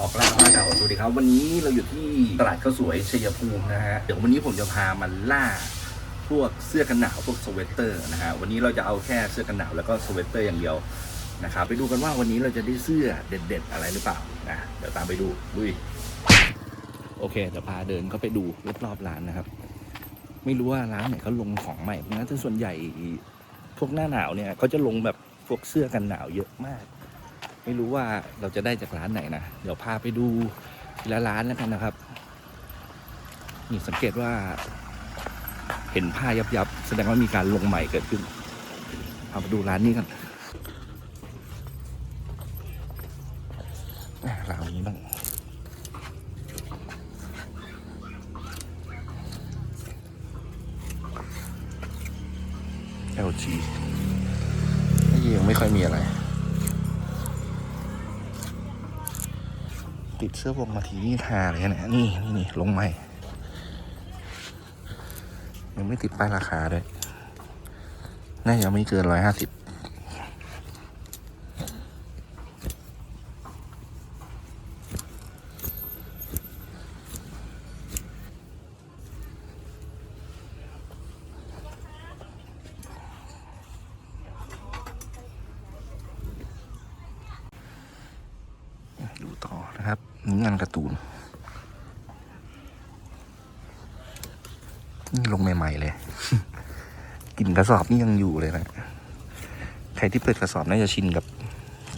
ออกล่าล่าดาวสวัสดีครับวันนี้เราอยู่ที่ตลาดข้าวสวยชัยภูมินะฮะเดี๋ยววันนี้ผมจะพามันล่า พวกเสื้อกันหนาวพวกสเวตเตอร์นะฮะวันนี้เราจะเอาแค่เสื้อกันหนาวแล้วก็สเวตเตอร์อย่างเดียวนะครับไปดูกันว่าวันนี้เราจะได้เสื้อเด็ด ๆ อะไรหรือเปล่านะเดี๋ยวตามไปดูลุยโอเคเดี๋ยวพาเดินเข้าไปดูรอบๆร้านนะครับ ไม่รู้ว่าร้านไหนเขาลงของใหม่นะแต่ส่วนใหญ่พวกหน้าหนาวเนี่ยเขาจะลงแบบพวกเสื้อกันหนาวเยอะมาก ไม่รู้ว่าเราจะได้จากร้านไหนนะ เดี๋ยวพาไปดูทีละร้านแล้วกันนะครับ นี่สังเกตว่าเห็นผ้ายับยับแสดงว่ามีการลงใหม่เกิดขึ้นเอามาดูร้านนี้กันร้านนี้บ้าง LG นี่ยังไม่ค่อยมีอะไร ติดเสื้อวงมาทีนี่ทาเลยนะนี่นี่นี่ลงใหม่ ยังไม่ติดป้ายราคาด้วย น่าจะไม่เกินร้อยห้าสิบดูต่อนะครับนี่งานการ์ตูน นี่ ลงใหม่ ๆ เลยกลิ่นกระสอบนี่ยังอยู่เลยนะ ใครที่เปิดกระสอบน่าจะชินกับ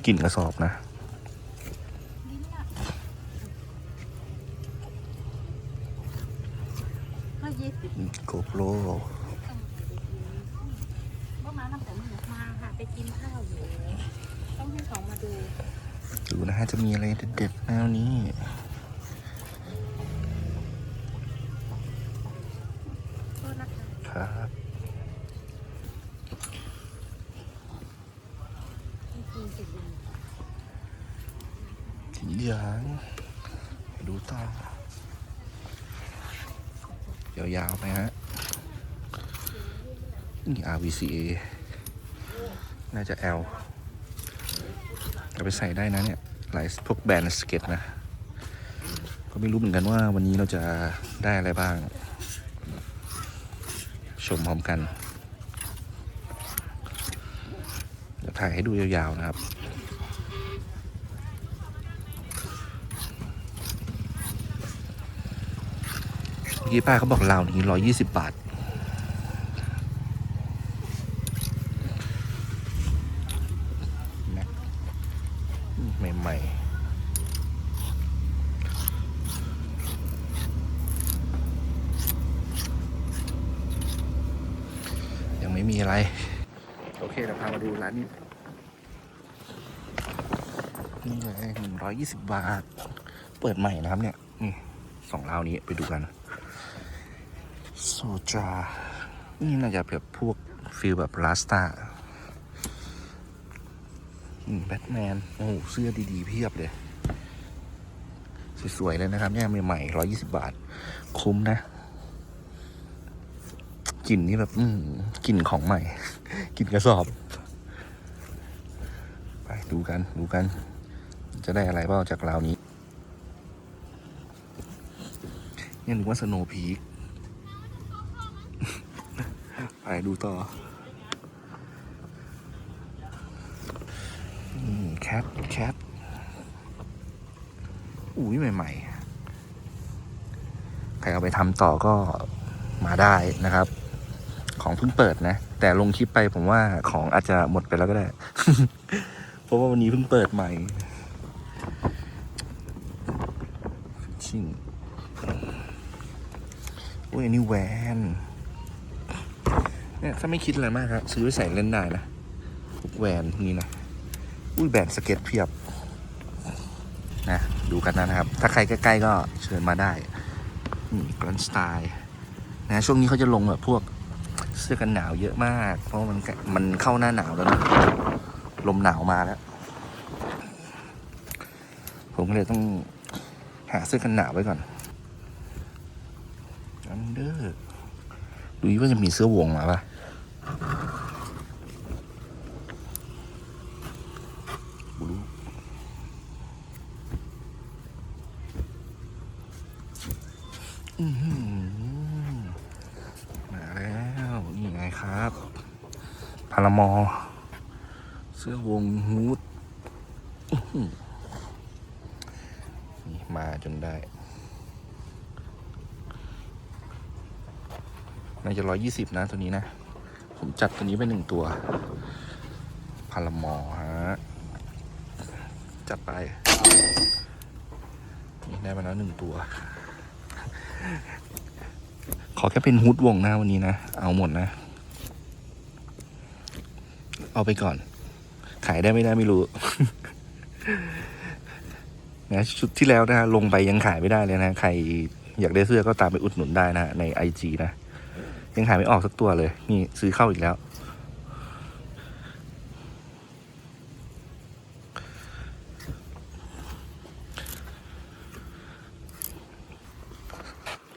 กลิ่นกระสอบนะก็ยี่สิบโกโปรก็มาตั้งแต่เมื่อมาค่ะไปกินข้าวอยู่ต้องให้เขามาดูดูนะฮะจะมีอะไรเด็ดๆแนวนี้ ยาวๆไปฮะ นี่ RVCA น่าจะ L เอาไปใส่ได้นะเนี่ย หลายพวกแบรนด์สเก็ตนะ ก็ไม่รู้เหมือนกันว่าวันนี้เราจะได้อะไรบ้าง ชมพร้อมกัน เดี๋ยวถ่ายให้ดูยาวๆนะครับ เมื่อ กี้ป้าเขาบอกราวนี้ร้อยยี่สิบบาทแม็กใหม่ๆยังไม่มีอะไร โอเคเราพามาดูร้านนี้ นี่เลยหนึ่งร้อยยี่สิบบาท เปิดใหม่นะครับเนี่ย นี่สองราวนี้ไปดูกัน โซจา นี่น่าจะแบบพวกฟิลแบบลาสตาแบทแมน โอ้โหเสื้อดีๆ เพียบเลย สวย ๆ เลยนะครับเนี่ยใหม่ๆร้อยี่สิบาท คุ้มนะ กลิ่นนี่แบบ อืกลิ่นของใหม่ กลิ่นกระสอบ ไปดูกัน ดูกัน จะได้อะไรบ้างจากราวนี้ยังนึกว่าสโนว์พีค ไปดูต่อแคทแคทอุ้ยใหม่ ๆ ใครเอาไปทำต่อก็มาได้นะครับ ของเพิ่งเปิดนะ แต่ลงคลิปไปผมว่าของอาจจะหมดไปแล้วก็ได้ เพราะว่าวันนี้เพิ่งเปิดใหม่ชิงอุ้ยอันนี่แวน เนี่ยถ้าไม่คิดอะไรมากครับซื้อไปใส่เล่นได้นะพวกแหวนนี้นะอุ้ยแบนด์สเก็ตเพียบนะดูกันนะครับ ถ้าใครใกล้ๆก็เชิญมาได้นี่กรันสไตล์นะช่วงนี้เขาจะลงแบบพวกเสื้อกันหนาวเยอะมาก เพราะมันมันเข้าหน้าหนาวแล้วนะลมหนาวมาแล้ว ผมก็เลยต้องหาเสื้อกันหนาวไว้ก่อนอันเดอร์ดูว่าจะมีเสื้อวงมาปะบลู อื้อหือมาแล้ว นี่ไงครับ พารา มอ เสื้อวงฮูดนี่มาจนได้ น่าจะร้อยยี่สิบนะตัวนี้นะ ผมจัดตัวนี้ไปหนึ่งตัว พารามอฮะ จัดไป นี่ได้มาแล้วหนึ่งตัว ขอแค่เป็นฮุดวงนะวันนี้นะ เอาหมดนะ เอาไปก่อน ขายได้ไม่ได้ไม่รู้นะชุดที่แล้วนะฮะลงไปยังขายไม่ได้เลยนะใครอยากได้เสื้อก็ตามไปอุดหนุนได้นะในไอจนะ ยังขายไม่ออกสักตัวเลย นี่ซื้อเข้าอีกแล้ว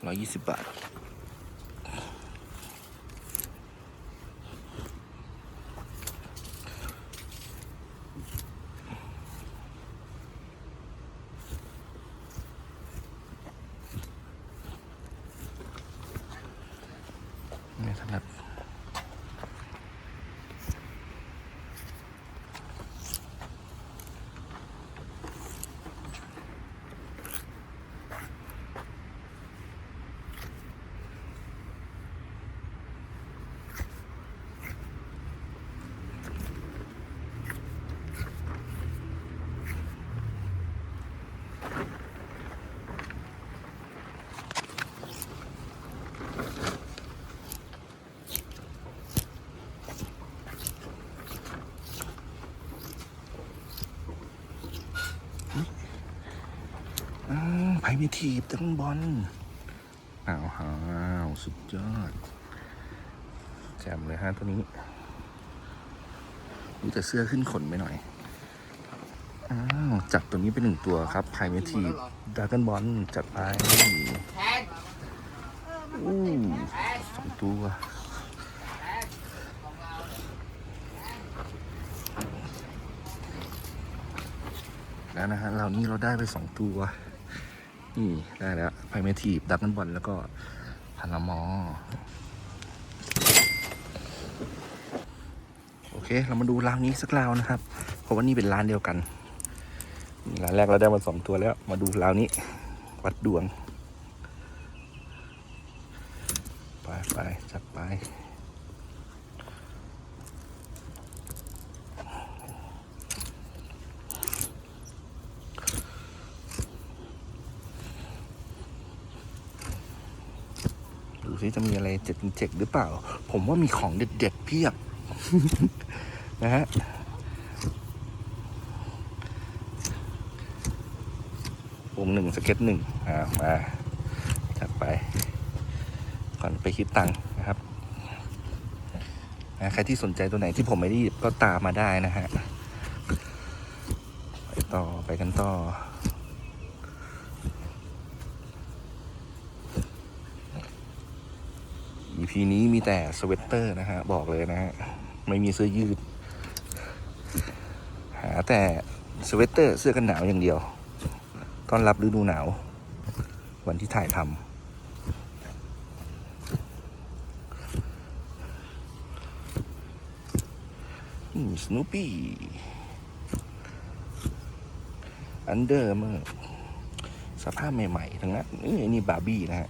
ร้อยยี่สิบบาท นี่ถนัด อ้าวไผ่มีทีบตั้งบอลอ้าวฮาวสุดยอดแจ่มเลยฮะตัวนี้มีแต่เสื้อขึ้นขนไปหน่อยอ้าวจับตัวนี้เป็นหนึ่งตัวครับไผ่มีทีบดากอนบอลจัดไปอู้สองตัวแล้วนะฮะเรานี่เราได้ไปสองตัว นี่ได้แล้วไพเมทีฟดับนันบอลแล้วก็พารามอโอเค เรามาดูร้านนี้สักราวนะครับ เพราะว่านี่เป็นร้านเดียวกันร้านแรกเราได้มาสองตัวแล้ว มาดูร้านนี้ วัดดวง ไปไปจัดไป ซิจะมีอะไรเจ็ดเจ็ดหรือเปล่า ผมว่ามีของเด็ดๆเพียบนะฮะวงหนึ่งสเก็ตหนึ่งอ่ามาจัดไป ก่อนไปคิดตังค์นะครับนะใครที่สนใจตัวไหนที่ผมไม่ได้หยิบก็ตามมาได้นะฮะไปต่อไปกันต่อ EP นี้มีแต่สเวตเตอร์นะฮะ บอกเลยนะฮะ ไม่มีเสื้อยืด หาแต่สเวตเตอร์เสื้อกันหนาวอย่างเดียว ต้อนรับฤดูหนาว วันที่ถ่ายทำสโนปี้อันเดอร์เมอร์สภาพใหม่ ๆ ทั้งนั้นนี่นี่บาร์บี้นะฮะ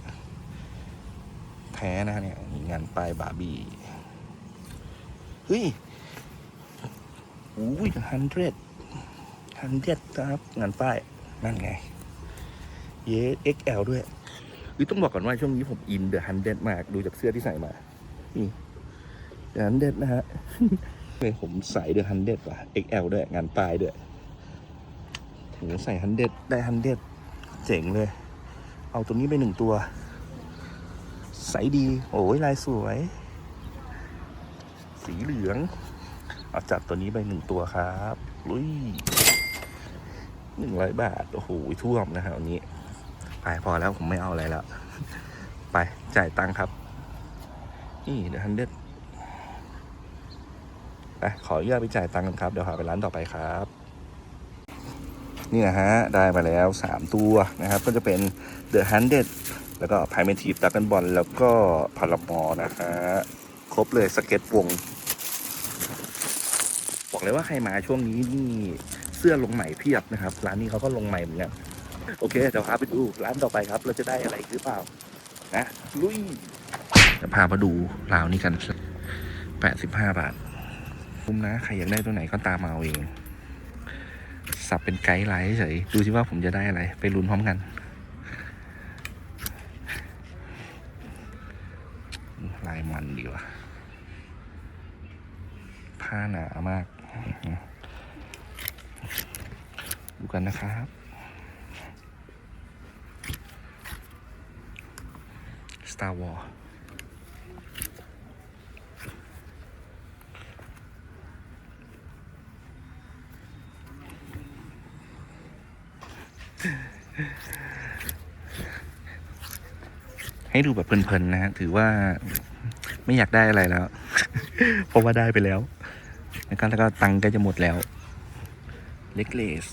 แท้นะเนี่ยงานป้ายบาร์บี้เฮ้ยอุ้ยฮันเดรดฮันเดรดครับงานป้ายนั่นไงเยส XL ด้วยคือต้องบอกก่อนว่าช่วงนี้ผมอินเดอะฮันเดรดมากดูจากเสื้อที่ใส่มา นี่ฮันเดรดนะฮะเลยผมใส่เดอะฮันเดรดว่ะ XL ด้วยงานป้ายด้วยถึงใส่ฮันเดรดได้ฮันเดรดเจ๋งเลย เอาตัวนี้ไปหนึ่งตัว ใสดี โอ้ยลายสวย สีเหลือง เอาจัดตัวนี้ไปหนึ่งตัวครับลุยหนึ่งร้อยบาท โอ้โหท่วมนะฮะวันนี้ ไปพอแล้วผมไม่เอาอะไรแล้ว ไปจ่ายตังค์ครับ นี่เดี๋ยวฮันเด็ดไปขออนุญาตไปจ่ายตังค์กันครับ เดี๋ยวพาไปร้านต่อไปครับนี่นะฮะ ได้มาแล้วสามตัวนะครับ ก็จะเป็น The 100 แล้วก็พายเมทีฟดักกันบอลแล้วก็พารามอนะฮะครบเลยสเก็ตวง บอกเลยว่าใครมาช่วงนี้นี่เสื้อลงใหม่เพียบนะครับ ร้านนี้เขาก็ลงใหม่เหมือนกันโอเคเดี๋ยวพาไปดูร้านต่อไปครับ เราจะได้อะไรหรือเปล่านะลุยจะพามาดูราวนี้กันแปดสิบห้าบาทคุ้มนะ ใครอยากได้ตัวไหนก็ตามมาเอาเอง สับเป็นไกด์ไลน์เฉยดูสิว่าผมจะได้อะไร ไปลุ้นพร้อมกัน ลายมันดีว่ะ ผ้า หนามาก ดูกันนะครับ Star Wars ให้ดูแบบเพลินๆนะฮะ ถือว่าไม่อยากได้อะไรแล้ว เพราะว่าได้ไปแล้ว นะครับแล้วก็ตังก็จะหมดแล้วเล็กเลส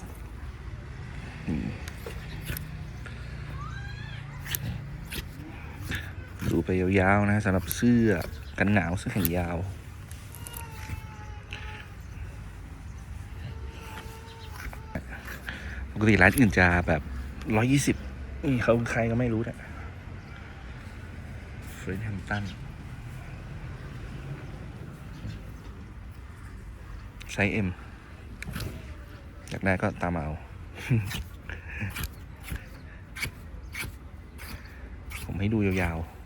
ดูไปยาวๆนะสำหรับเสื้อกันหนาวเสื้อแขนยาวปกติร้านอื่นจะแบบร้อยยี่สิบนี่เขาใครก็ไม่รู้นะเฟรนแฮมตัน ไซส์เอ็มอยากได้ก็ตามเอา ผมให้ดูยาวๆ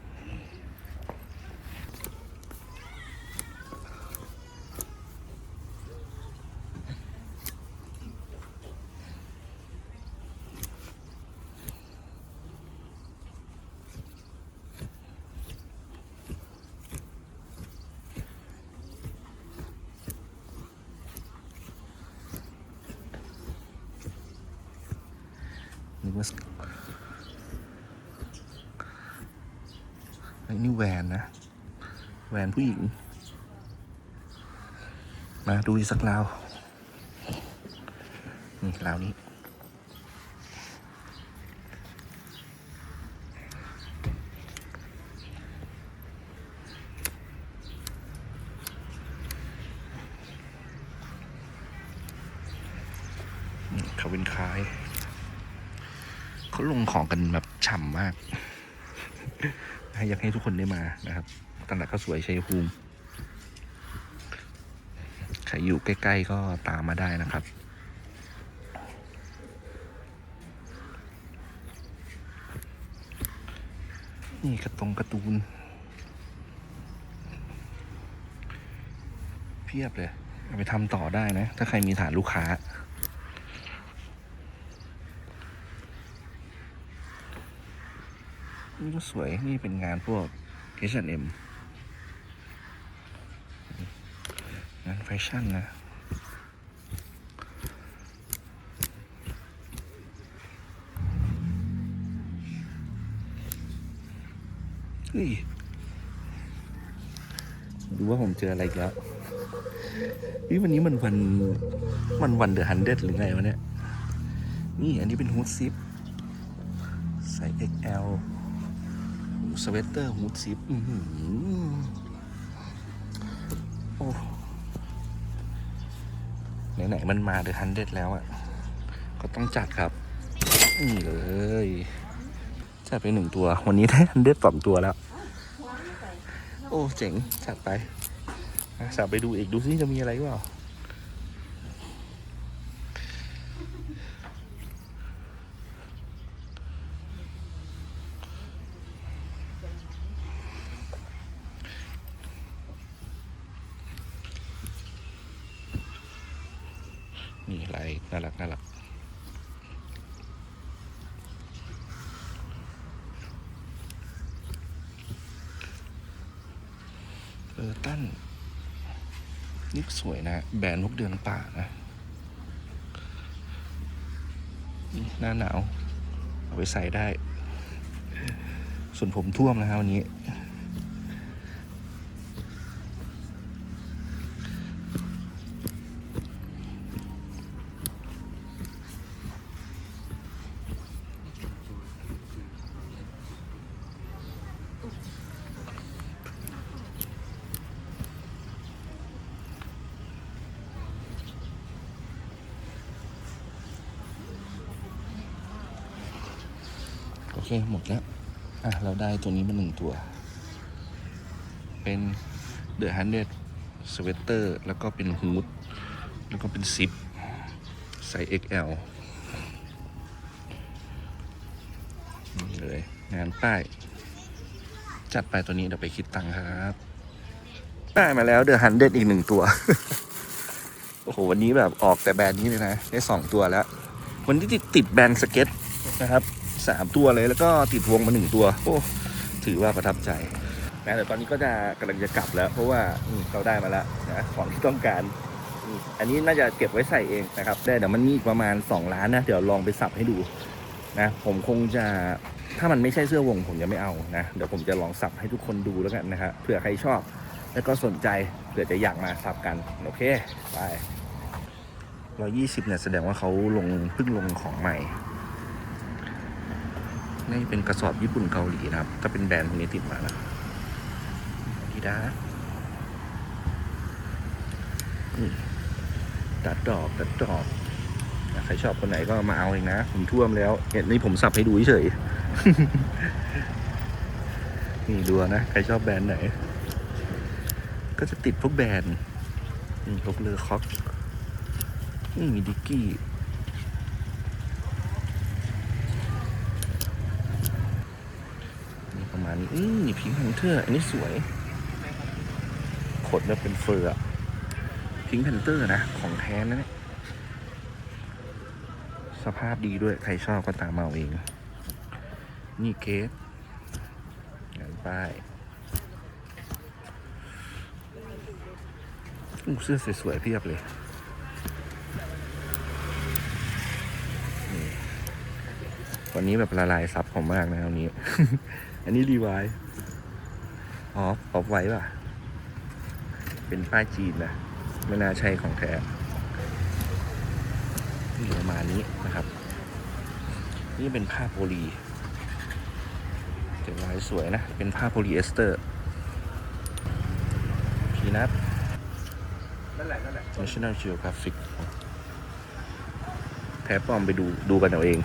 นึกว่าไอ้นี่แวนนะ แวน ผู้หญิง มาดูอีกสักราว นี่ราวนี้ เขาเป็นคล้าย เขาลงของกันแบบฉ่ำมากอยากให้ทุกคนได้มานะครับ ตลาดข้าวสวยชัยภูมิใครอยู่ใกล้ ๆ ก็ตามมาได้นะครับ นี่กระตรงกร์ตูน เพียบเลย เอาไปทำต่อได้นะ ถ้าใครมีฐานลูกค้านี่ก็สวย นี่เป็นงานพวก H&M งาน แฟชั่นนะเฮ้ยดูว่าผมเจออะไรอีกแล้วนี่วันนี้มันวันมันวันเดอะฮันเดหรือไงวะเนี่ย นี่อันนี้เป็นฮูดซิปใส่ XL สเวตเตอร์ฮูดซิปอื้อหือโอ้ ไหนๆมันมาเดือฮันเดแล้วอะ่ะ ก็ต้องจัดครับ นี่เลย จัดไปหนึ่งตัว วันนี้ได้ฮันเดสองตัวแล้ว โอ้ เจ๋ง จัดไปจัดไปดูอีกดูซิจะมีอะไรหรือเปล่า นี่ลายน่ารักน่ารักเออตั้นนี่ สวยนะ แบรนด์นกเดือนป่านะหน้าหนาว เอาไปใส่ได้ ส่วนผมท่วมนะครับวันนี้ เคหมดแล้ว อะ เราได้ตัวนี้มาหนึ่งตัว เป็น The Hundred Sweater แล้วก็เป็นฮูดแล้วก็เป็นซิปไซส์ XL เลย งานป้าย จัดไปตัวนี้เดี๋ยวไปคิดตังค์ครับ ได้มาแล้วเดอะฮันเดอีกหนึ่งตัว โอ้โห วันนี้แบบออกแต่แบรนด์นี้เลยนะ ได้สองตัวแล้ว วันที่ติดติดแบรนด์สเก็ตนะครับ สามตัวเลย แล้วก็ติดวงมาหนึ่งตัว โอ้ถือว่าประทับใจนะแต่ตอนนี้ก็จะกำลังจะกลับแล้ว เพราะว่าเราได้มาแล้วนะของที่ต้องการ อันนี้น่าจะเก็บไว้ใส่เองนะครับได้เดี๋ยวมันมีประมาณ 2 ล้านนะ เดี๋ยวลองไปสับให้ดูนะผมคงจะถ้ามันไม่ใช่เสื้อวงผมจะไม่เอานะ เดี๋ยวผมจะลองสับให้ทุกคนดูแล้วกันนะฮะเผื่อใครชอบ แล้วก็สนใจเผื่อจะอยากมาสับกัน โอเค ไปร้อยี่สิบเนี่ยแสดงว่าเขาลงเพิ่งลงของใหม่ นี่เป็นกระสอบญี่ปุ่นเกาหลีนะครับ ถ้าเป็นแบรนด์พวกนี้ติดมานะดีดาตัดดอกตัดดอกใครชอบคนไหนก็มาเอาเองนะ ผมท่วมแล้วเห็นนี่ผมสับให้ดูเฉยนี่ดูนะ ใครชอบแบรนด์ไหน ก็จะติดพวกแบรนด์พวกเลอคอกนี่มีดิกกี้ นี่ประมาณ นี้อืมพิงค์แพนเทอร์อันนี้สวย ขดแล้วเป็นเฟอร์พิงค์แพนเตอร์นะ ของแท้นะเนี่ย สภาพดีด้วย ใครชอบก็ตามเอาเอง นี่เกสงานป้ายอู้เสื้อสวยๆเพียบเลย วันนี้แบบละลายซับผมมากนะวันนี้ อันนี้รีไวายอ๋อปอบไว้ป่ะ เป็นป้ายจีนนะไม่น่าใช่ของแท้นี่ประมาณนี้นะครับ นี่เป็นผ้าโพลีเป็นลายสวยนะ เป็นผ้าโพลีเอสเตอร์พีนัทนั่นแหละนั่นแหละ National Geographic แพ้ปลอมไปดูดูกันเอาเอง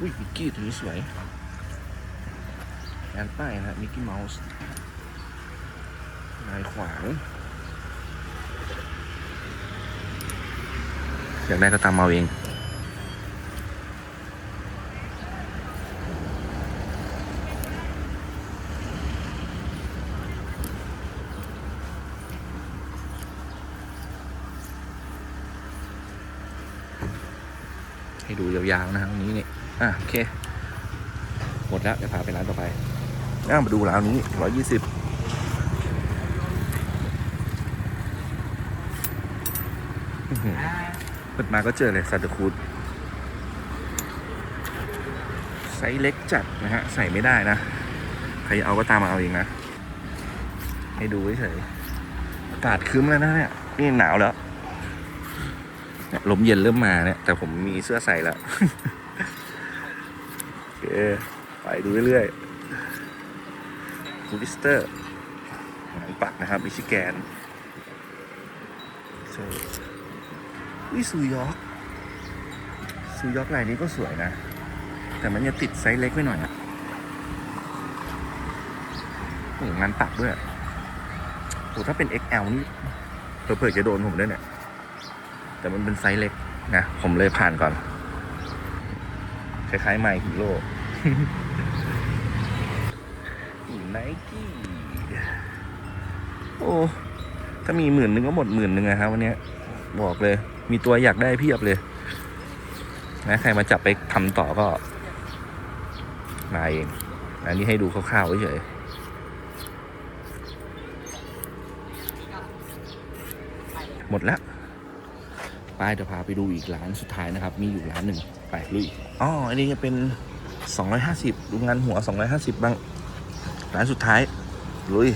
อุ้ยมิกกี้ตัวนี้สวยงานป้ายนะมิกกี้เมาส์ลายขวางอยากได้ก็ตามเอาเองให้ดูยาวๆนะครับวันนี้นี่ย อะโอเค หมดแล้วเดี๋ยวพาไปร้านต่อไปน่ามาดูร้านนี้ร้อยยี่สิบเปิดมาก็เจอเลยซานตาครูดไซส์เล็กจัดนะฮะ ใส่ไม่ได้นะ ใครเอาก็ตามมาเอาเองนะ ให้ดูเฉยๆอากาศครึ้มแล้วนะเนี่ย นี่หนาวแล้วเนี่ยลมเย็นเริ่มมาเนี่ย แต่ผมมีเสื้อใส่แล้วโอเค ไปดูเรื่อยๆบูริสเตอร์หนังปักนะครับ มิชิแกนเจอวิซูยอกซูยอกลายนี้ก็สวยนะ แต่มันจะติดไซส์เล็กไปหน่อยอะโอ้งานปักด้วยโอ้ถ้าเป็น XL นี่เผื่อจะโดนผมด้วยเนี่ย แต่มันเป็นไซส์เล็กนะ ผมเลยผ่านก่อน คล้ายๆไมค์ฮีโร่ ไนกี้โอ้ ถ้ามีหมื่นหนึ่งก็หมดหมื่นหนึ่งนะครับวันนี้บอกเลย มีตัวอยากได้เพียบเลย นะใครมาจับไปทำต่อก็ มาเอง อันนี้ให้ดูคร่าวๆเฉยๆหมดแล้วไปเดี๋ยวพาไปดูอีกร้านสุดท้ายนะครับ มีอยู่ร้านหนึ่งไปลุยอ๋ออันนี้จะเป็น 250 ดูงานหัว 250 บ้างร้านสุดท้าย ลุย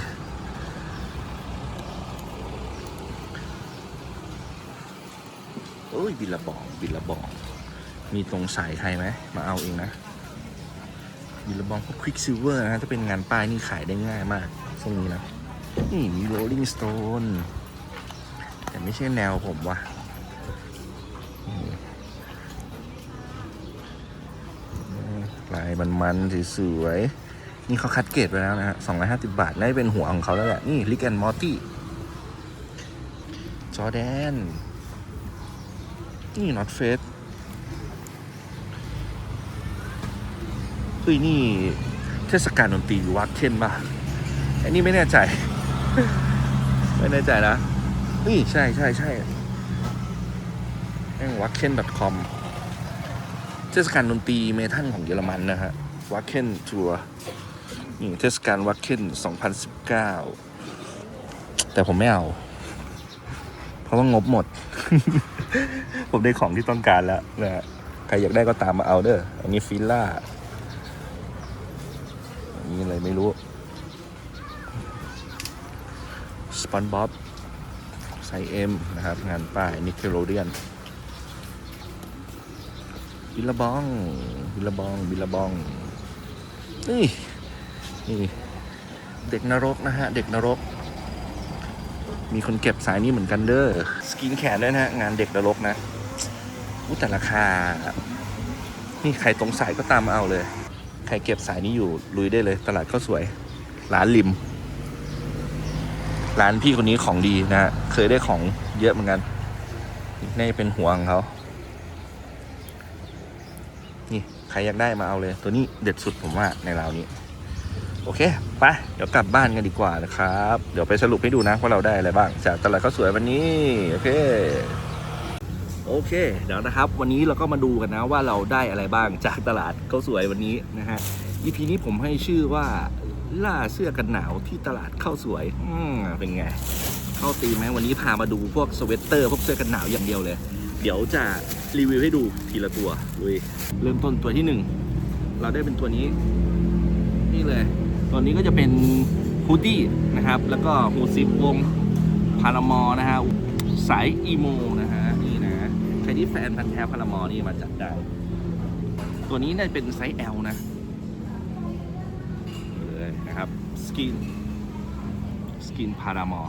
โอ้ย บิละบอง บิละบอง มีตรงสายไทยไหม มาเอาเองนะ บิละบองพวกควิกซิลเวอร์นะ ถ้าเป็นงานป้ายนี่ขายได้ง่ายมากทรงนี้นะ นี่มี Rolling Stone แต่ไม่ใช่แนวผมว่ะ ลายมันๆสวยๆนี่เขาคัดเกรดไปแล้วนะฮะ250บาทน่าจะเป็นหัวของเขาแล้วแหละ นี่ลิกแอนมอร์ตี้จอแดน นี่น็อตเฟสเฮ้ยนี่เทศกาลดนตรีวักเคนป่ะอันนี้ไม่แน่ใจ ไม่แน่ใจนะนี่ใช่ใช่ใช่แม่งวักเคน .com เทศกาลดนตรีเมทัลของเยอรมันนะฮะวักเคนทัวร์นี่เทศกาลวักเคน2019 แต่ผมไม่เอา เพราะว่างบหมด ผมได้ของที่ต้องการแล้วนะฮะใครอยากได้ก็ตามมาเอาเด้ออันนี้ฟิลล่าอันนี้อะไรไม่รู้สปอนบ๊อบไซเอ็มนะครับ งานป้ายนิเคโ o เดียน บิลลาบอง บิลลาบอง บิลลาบอง นี่นี่เด็กนรกนะฮะ เด็กนรก มีคนเก็บสายนี้เหมือนกันเด้อ สกินแขนด้วยนะฮะ งานเด็กนรกนะอู้แต่ราคา นี่ใครตรงสายก็ตามเอาเลย ใครเก็บสายนี้อยู่ลุยได้เลย ตลาดข้าวสวย ร้านริม ร้านพี่คนนี้ของดีนะฮะ เคยได้ของเยอะเหมือนกัน นี่เป็นหัวของเขา นี่ใครอยากได้มาเอาเลย ตัวนี้เด็ดสุดผมว่าในราวนี้ โอเคไปเดี๋ยวกลับบ้านกันดีกว่านะครับ เดี๋ยวไปสรุปให้ดูนะว่าเราได้อะไรบ้าง จากตลาดข้าวสวยวันนี้ โอเคโอเคเดี๋ยวนะครับ วันนี้เราก็มาดูกันนะว่าเราได้อะไรบ้างจากตลาดข้าวสวยวันนี้นะฮะ EP นี้ผมให้ชื่อว่าล่าเสื้อกันหนาวที่ตลาดข้าวสวยอืมเป็นไง เข้าตีไหมวันนี้พามาดูพวกสเวตเตอร์ พวกเสื้อกันหนาวอย่างเดียวเลย เดี๋ยวจะรีวิวให้ดูทีละตัวลุยเริ่มต้นตัวที่หนึ่งเราได้เป็นตัวนี้ นี่เลย ตัวนี้ก็จะเป็นฮูดดี้นะครับ แล้วก็ฮูดซิปวงพารามอนะฮะสายอีโมนะฮะนี่นะใครที่แฟนพันธ์แท้พารามอนี่มาจัดได้ ตัวนี้น่าจะเป็นไซส์ L นะนี่เลยนะครับสกินสกินพารามอ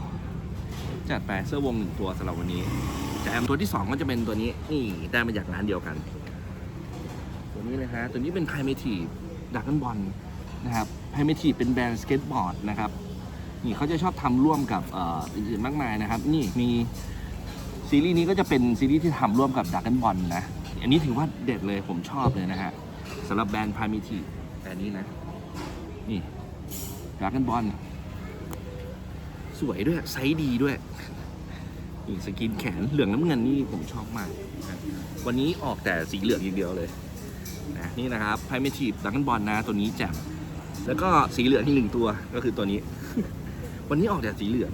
จัดไปเสื้อวงหนึ่งตัวสำหรับวันนี้ แต่แอมตัวที่สองก็จะเป็นตัวนี้นี่ได้มาจากร้านเดียวกัน ตัวนี้เลยฮะตัวนี้เป็นไพเมทีดักกันบอลนะครับไพเมทีเป็นแบรนด์สเก็ตบอร์ดนะครับนี่เขาจะชอบทำร่วมกับเอ่ออื่นๆมากมายนะครับ นี่มีซีรีส์นี้ก็จะเป็นซีรีส์ที่ทำร่วมกับดักกันบอลนะอันนี้ถือว่าเด็ดเลยผมชอบเลยนะฮะสำหรับแบรนด์ไพเมทีแบรนด์นี้นะนี่ดักกันบอลสวยด้วยไซส์ดีด้วย นี่สกินแขนเหลืองน้ำเงินนี่ผมชอบมาก วันนี้ออกแต่สีเหลืองอย่างเดียวเลยนะนี่นะครับไพเมทีฟดักกันบอลนะตัวนี้แจ่มแล้วก็สีเหลืองที่หนึ่งตัวก็คือตัวนี้ วันนี้ออกแต่สีเหลือง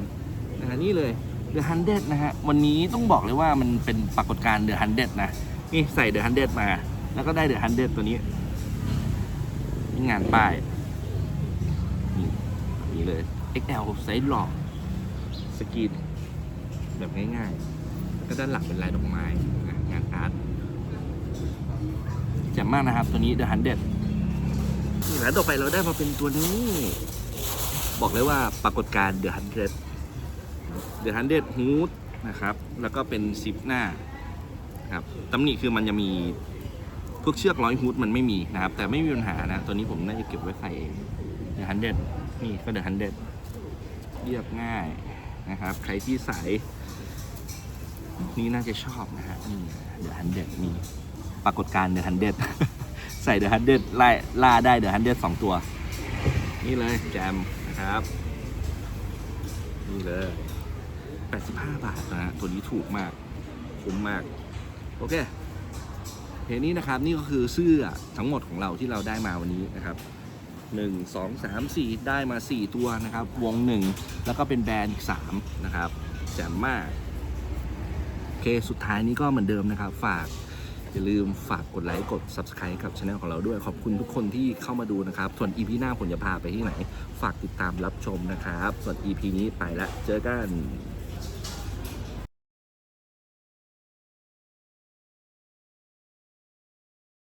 นะฮะนี่เลยเดอะฮันเดนะฮะวันนี้ต้องบอกเลยว่ามันเป็นปรากฏการณ์เดอะฮันเดนะนี่ใส่เดอะฮันเดมา แล้วก็ได้เดอะฮันเดตัวนี้นี่งานป้ายนี่นี่เลย XL ไซส์หลอกสกรีน แบบง่ายๆแล้วก็ด้านหลังเป็นลายดอกไม้นะงานอาร์ตแจ่มมากนะครับ ตัวนี้ The 100นี่แล้วต่อไปเราได้มาเป็นตัวนี้ บอกเลยว่าปรากฏการณ์ The 100 The 100 Hood นะครับ แล้วก็เป็นซิปหน้าครับตำหนิคือมันจะมีพวกเชือกร้อยฮูดมันไม่มีนะครับ แต่ไม่มีปัญหานะ ตัวนี้ผมน่าจะเก็บไว้ใส่เอง The 100นี่ก็ The 100เรียบง่ายนะครับ ใครที่สาย นี่น่าจะชอบนะฮะนี่ The 100มีปรากฏการณ์เดอะฮันเดใส่เดอะฮันเดไล่ล่าได้เดอะฮันเดสองตัว นี่เลยแจมนะครับ นี่เลย 85 บาทนะฮะตัวนี้ถูกมากคุ้มมาก โอเคเพลงนี้นะครับนี่ก็คือเสื้อทั้งหมดของเราที่เราได้มาวันนี้นะครับ1 2 3 4ได้มา4ตัวนะครับ วง1แล้วก็เป็นแบรนด์อีก3นะครับแจ่มมาก เค สุดท้ายนี้ก็เหมือนเดิมนะครับ ฝากอย่าลืมฝากกดไลค์กด Subscribe กับช anel ของเราด้วย ขอบคุณทุกคนที่เข้ามาดูนะครับ ส่วน EP หน้าผมจะพาไปที่ไหน ฝากติดตามรับชมนะครับ ส่วน EP นี้ไปละเจอกัน